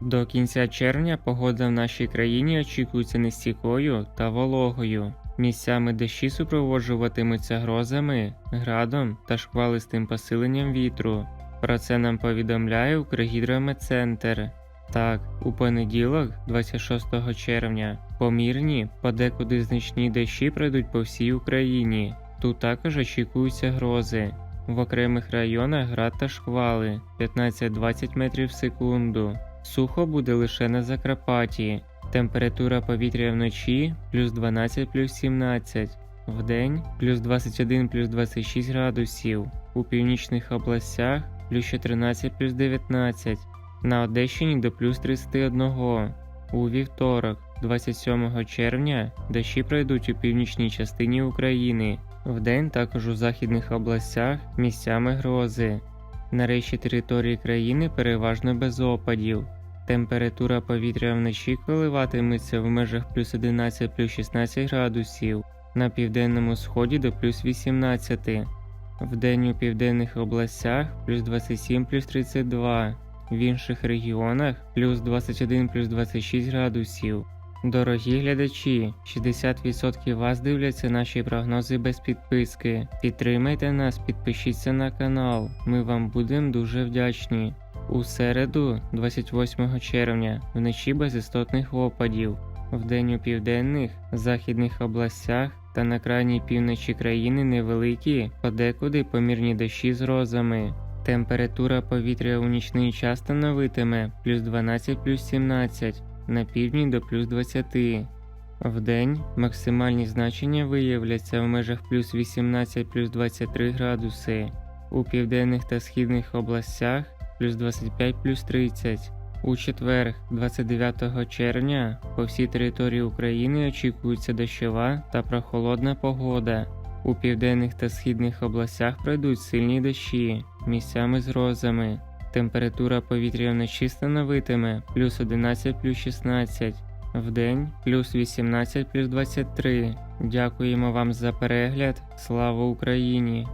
До кінця червня погода в нашій країні очікується нестійкою та вологою. Місцями дощі супроводжуватимуться грозами, градом та шквалистим посиленням вітру. Про це нам повідомляє Укргідрометцентр. Так, у понеділок, 26 червня, помірні, подекуди значні дощі пройдуть по всій Україні. Тут також очікуються грози. В окремих районах град та шквали 15-20 метрів в секунду. Сухо буде лише на Закарпатті. Температура повітря вночі плюс 12 плюс 17, вдень плюс 21 плюс 26 градусів, у північних областях плюс 14 плюс 19, на Одещині до плюс 31. У вівторок, 27 червня, дощі пройдуть у північній частині України. Вдень також у західних областях місцями грози. На решті території країни переважно без опадів. Температура повітря вночі коливатиметься в межах плюс 11 плюс 16 градусів, на південному сході до плюс 18, вдень у південних областях плюс 27 плюс 32, в інших регіонах плюс 21 плюс 26 градусів. Дорогі глядачі, 60% вас дивляться наші прогнози без підписки. Підтримайте нас, підпишіться на канал. Ми вам будемо дуже вдячні. У середу, 28 червня, вночі без істотних опадів. Вдень у південних, західних областях та на крайній півночі країни невеликі, подекуди помірні дощі з розами. Температура повітря у нічний час становитиме плюс 12 плюс 17, на півдні до плюс 20. Вдень максимальні значення виявляться в межах плюс 18 плюс 23 градуси, у південних та східних областях плюс 25 плюс 30. У четвер, 29 червня, по всій території України очікується дощова та прохолодна погода. У південних та східних областях пройдуть сильні дощі, місцями з грозами. Температура повітря вночі становитиме плюс 11 плюс 16, вдень плюс 18 плюс 23. Дякуємо вам за перегляд. Слава Україні!